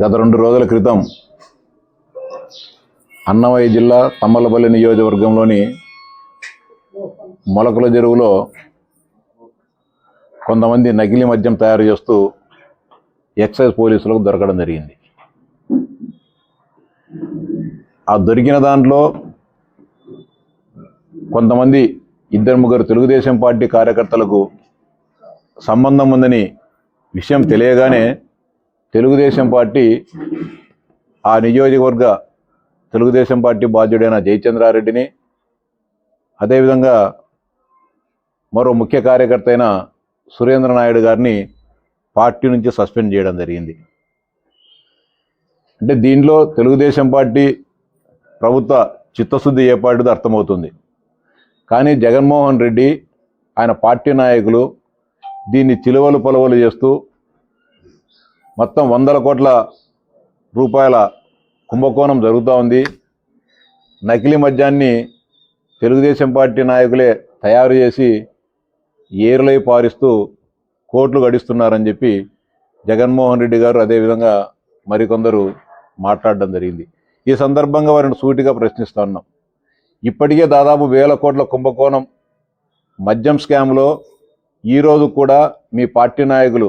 గత రెండు రోజుల క్రితం అన్నమయ్య జిల్లా తమ్మలపల్లి నియోజకవర్గంలోని మొలకల చెరువులో కొంతమంది నకిలీ మద్యం తయారు చేస్తూ ఎక్సైజ్ పోలీసులకు దొరకడం జరిగింది. ఆ దొరికిన దాంట్లో కొంతమంది ఇద్దరు ముగ్గురు తెలుగుదేశం పార్టీ కార్యకర్తలకు సంబంధం ఉందని విషయం తెలియగానే తెలుగుదేశం పార్టీ ఆ నియోజకవర్గ తెలుగుదేశం పార్టీ బాధ్యుడైన జయచంద్రారెడ్డిని అదేవిధంగా మరో ముఖ్య కార్యకర్త అయిన సురేంద్ర నాయుడు గారిని పార్టీ నుంచి సస్పెండ్ చేయడం జరిగింది. అంటే దీనిలో తెలుగుదేశం పార్టీ ప్రభుత్వ చిత్తశుద్ధి ఏర్పాటుది అర్థమవుతుంది. కానీ జగన్మోహన్ రెడ్డి ఆయన పార్టీ నాయకులు దీన్ని చిలువలు పొలవలు చేస్తూ మొత్తం వందల కోట్ల రూపాయల కుంభకోణం జరుగుతూ ఉంది. నకిలీ మద్యాన్ని తెలుగుదేశం పార్టీ నాయకులే తయారు చేసి ఏరులై పారిస్తూ కోట్లు గడిస్తున్నారని చెప్పి జగన్మోహన్ రెడ్డి గారు అదేవిధంగా మరికొందరు మాట్లాడడం జరిగింది. ఈ సందర్భంగా వారిని సూటిగా ప్రశ్నిస్తా ఉన్నాం. ఇప్పటికే దాదాపు వేల కోట్ల కుంభకోణం మద్యం స్కామ్లో ఈరోజు కూడా మీ పార్టీ నాయకులు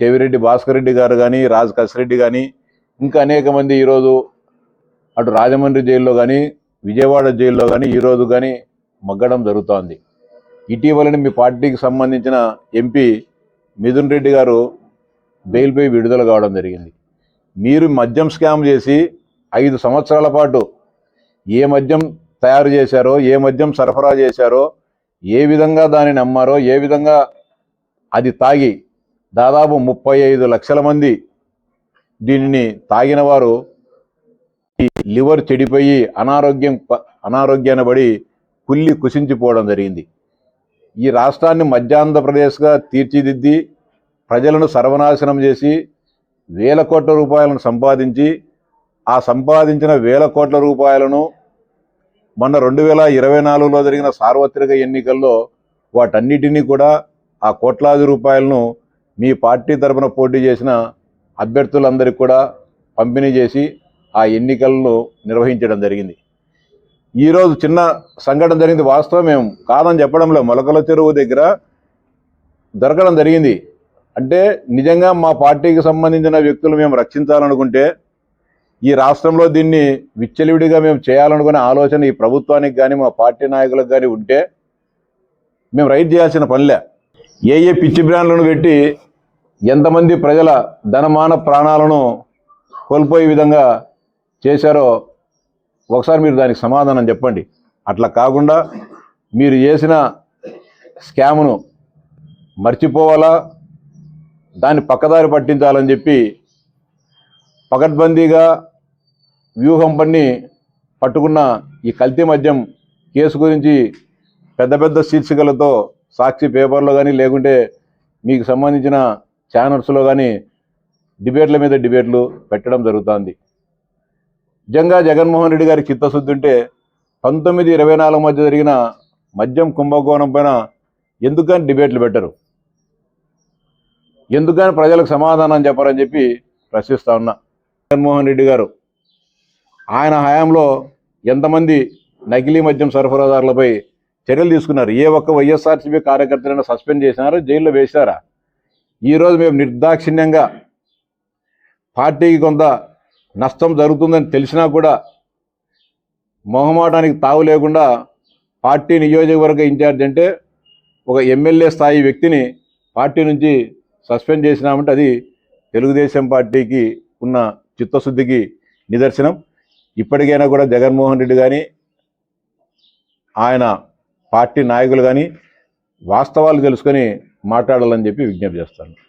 చెవిరెడ్డి భాస్కర్ రెడ్డి గారు కానీ రాజ్ కసిరెడ్డి కానీ ఇంకా అనేక మంది ఈరోజు అటు రాజమండ్రి జైల్లో కానీ విజయవాడ జైల్లో కానీ ఈరోజు కానీ మగ్గడం జరుగుతోంది. ఇటీవలనే మీ పార్టీకి సంబంధించిన ఎంపీ మిథున్ రెడ్డి గారు బెయిల్పై విడుదల కావడం జరిగింది. మీరు మద్యం స్కామ్ చేసి ఐదు సంవత్సరాల పాటు ఏ మద్యం తయారు చేశారో ఏ మద్యం సరఫరా చేశారో ఏ విధంగా దానిని అమ్మారో ఏ విధంగా అది తాగి దాదాపు ముప్పై ఐదు లక్షల మంది దీనిని తాగిన వారు ఈ లివర్ చెడిపోయి అనారోగ్యం ప- అనారోగ్యాన్ని పడి కుల్లి కుసించిపోవడం జరిగింది. ఈ రాష్ట్రాన్ని మధ్యాంధ్రప్రదేశ్గా తీర్చిదిద్ది ప్రజలను సర్వనాశనం చేసి వేల కోట్ల రూపాయలను సంపాదించి ఆ సంపాదించిన వేల కోట్ల రూపాయలను మొన్న రెండు వేల ఇరవై నాలుగులో జరిగిన సార్వత్రిక ఎన్నికల్లో వాటన్నిటినీ కూడా ఆ కోట్లాది రూపాయలను మీ పార్టీ తరపున పోటీ చేసిన అభ్యర్థులందరికీ కూడా పంపిణీ చేసి ఆ ఎన్నికలను నిర్వహించడం జరిగింది. ఈరోజు చిన్న సంఘటన జరిగింది. వాస్తవం మేము కాదని చెప్పడంలో మొలకల చెరువు దగ్గర దొరకడం జరిగింది. అంటే నిజంగా మా పార్టీకి సంబంధించిన వ్యక్తులు మేము రక్షించాలనుకుంటే ఈ రాష్ట్రంలో దీన్ని విచ్చలివిడిగా మేము చేయాలనుకునే ఆలోచన ఈ ప్రభుత్వానికి కానీ మా పార్టీ నాయకులకు కానీ ఉంటే మేము రైట్ చేయాల్సిన పనిలే. ఏ ఏ పిచ్చి బ్రాండ్లను పెట్టి ఎంతమంది ప్రజల ధనమాన ప్రాణాలను కోల్పోయే విధంగా చేశారో ఒకసారి మీరు దానికి సమాధానం చెప్పండి. అట్లా కాకుండా మీరు చేసిన స్కామ్ను మర్చిపోవాలా? దాన్ని పక్కదారి పట్టించాలని చెప్పి పకడ్బందీగా వ్యూహం పన్ని పట్టుకున్న ఈ కల్తీ మద్యం కేసు గురించి పెద్ద పెద్ద శీర్షికలతో సాక్షి పేపర్లో కానీ లేకుంటే మీకు సంబంధించిన ఛానల్స్లో కానీ డిబేట్ల మీద డిబేట్లు పెట్టడం జరుగుతుంది. నిజంగా జగన్మోహన్ రెడ్డి గారి చిత్తశుద్ధి ఉంటే పంతొమ్మిది ఇరవై నాలుగు మధ్య జరిగిన మద్యం కుంభకోణం పైన ఎందుకని డిబేట్లు పెట్టరు? ఎందుకని ప్రజలకు సమాధానం చెప్పరని చెప్పి ప్రశ్నిస్తా ఉన్నా. జగన్మోహన్ రెడ్డి గారు ఆయన హయాంలో ఎంతమంది నకిలీ మద్యం సరఫరాదారులపై చర్యలు తీసుకున్నారు? ఏ ఒక్క వైఎస్ఆర్సీపీ కార్యకర్తలను సస్పెండ్ చేసినారో? జైల్లో వేశారా ఈరోజు మేము నిర్దాక్షిణ్యంగా పార్టీకి కొంత నష్టం జరుగుతుందని తెలిసినా కూడా మొహమాటానికి తావు లేకుండా పార్టీ నియోజకవర్గ ఇన్ఛార్జ్ అంటే ఒక ఎమ్మెల్యే స్థాయి వ్యక్తిని పార్టీ నుంచి సస్పెండ్ చేసినామంటే అది తెలుగుదేశం పార్టీకి ఉన్న చిత్తశుద్ధికి నిదర్శనం. ఇప్పటికైనా కూడా జగన్మోహన్ రెడ్డి కానీ ఆయన పార్టీ నాయకులు కానీ వాస్తవాలు తెలుసుకొని మాట్లాడాలని చెప్పి విజ్ఞప్తి చేస్తాను.